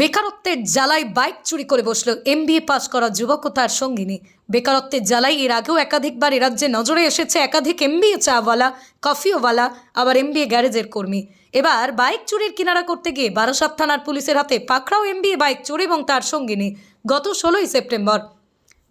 বেকারত্বের জ্বালায় বাইক চুরি করে বসল এমবিএ পাশ করা যুবক ও তার সঙ্গিনী। বেকারত্বের জ্বালায় এর আগেও একাধিকবার এ রাজ্যে নজরে এসেছে একাধিক এমবিএ চাওয়ালা, কফিওয়ালা, আবার এমবিএ গ্যারেজের কর্মী। এবার বাইক চুরির কিনারা করতে গিয়ে বারাসাত থানার পুলিশের হাতে পাকড়াও এমবিএ বাইক চুরি এবং তার সঙ্গিনী। গত ষোলোই সেপ্টেম্বর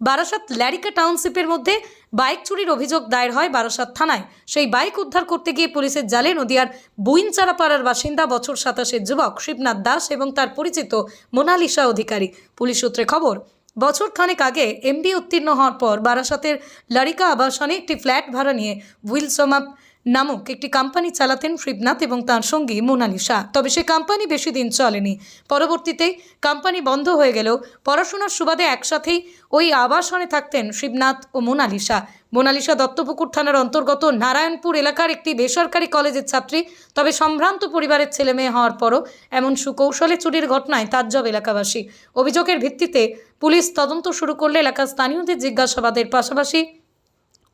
বারাসাত ল্যারিকা টাউনশিপের মধ্যে বাইক চুরির অভিযোগ দায়ের হয় বারাসাত থানায়। সেই বাইক উদ্ধার করতে গিয়ে পুলিশের জালে নদিয়ার বুইনচারাপাড়ার বাসিন্দা বছর সাতাশের যুবক শিবনাথ দাস এবং তার পরিচিত মোনালিসা অধিকারী। পুলিশ সূত্রে খবর, বছর খানেক আগে এমবি উত্তীর্ণ হওয়ার পর বারাসাতের লারিকা আবাসনে একটি ফ্ল্যাট ভাড়া নিয়ে উইলসমাপ নামক একটি কোম্পানি চালাতেন শিবনাথ এবং তার সঙ্গী মোনালিসা। তবে সে কোম্পানি বেশি দিন চলেনি। পরবর্তীতে কোম্পানি বন্ধ হয়ে গেলেও পড়াশোনার সুবাদে একসাথেই ওই আবাসনে থাকতেন শিবনাথ ও মোনালিসা। মোনালিসা দত্তপুকুর থানার অন্তর্গত নারায়ণপুর এলাকার একটি বেসরকারি কলেজের ছাত্রী। তবে সম্ভ্রান্ত পরিবারের ছেলে মেয়ে হওয়ার পরও এমন সুকৌশলে চুরির ঘটনায় তাজ্জব এলাকাবাসী। অভিযোগের ভিত্তিতে পুলিশ তদন্ত শুরু করলে এলাকার স্থানীয়দের জিজ্ঞাসাবাদের পাশাপাশি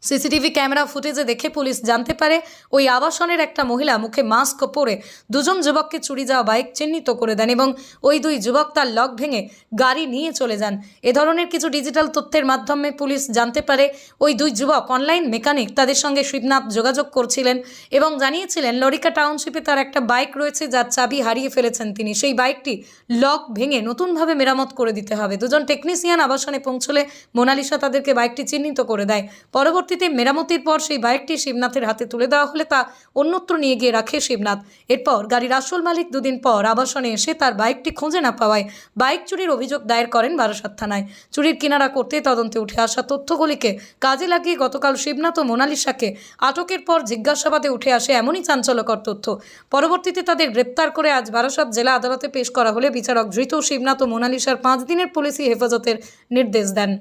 সিসিটিভি ক্যামেরা ফুটেজে দেখে পুলিশ জানতে পারে, ওই আবাসনের একটা মহিলা মুখে মাস্ক পরে দুজন যুবককে চুরি যাওয়া বাইক চিহ্নিত করে দেন এবং ওই দুই যুবক তার লক ভেঙে গাড়ি নিয়ে চলে যান। এ ধরনের কিছু ডিজিটাল তথ্যের মাধ্যমে পুলিশ জানতে পারে, ওই দুই যুবক অনলাইন মেকানিক তাদের সঙ্গে শিবনাথ যোগাযোগ করছিলেন এবং জানিয়েছিলেন, লরিকা টাউনশিপে তার একটা বাইক রয়েছে যার চাবি হারিয়ে ফেলেছেন তিনি। সেই বাইকটি লক ভেঙে নতুনভাবে মেরামত করে দিতে হবে। দুজন টেকনিশিয়ান আবাসনে পৌঁছলে মোনালিসা তাদেরকে বাইকটি চিহ্নিত করে দেয়। পরবর্তীতে মেরামতির পর সেই বাইকটি শিবনাথের হাতে তুলে দেওয়া হলে তা অন্যত্র নিয়ে গিয়ে রাখে শিবনাথ। এরপর গাড়ির আসল মালিক দুদিন পর আবাসনে এসে তার বাইকটি খুঁজে না পাওয়ায় বাইক চুরির অভিযোগ দায়ের করেন বারাসাত থানায়। চুরির কিনারা করতে তদন্তে উঠে আসা তথ্যগুলিকে কাজে লাগিয়ে গতকাল শিবনাথ ও মোনালিসাকে আটকের পর জিজ্ঞাসাবাদে উঠে আসে এমনই চাঞ্চল্যকর তথ্য। পরবর্তীতে তাদের গ্রেপ্তার করে আজ বারাসাত জেলা আদালতে পেশ করা হলে বিচারক ধৃত শিবনাথ ও মোনালিসার পাঁচ দিনের পুলিশি হেফাজতের নির্দেশ দেন।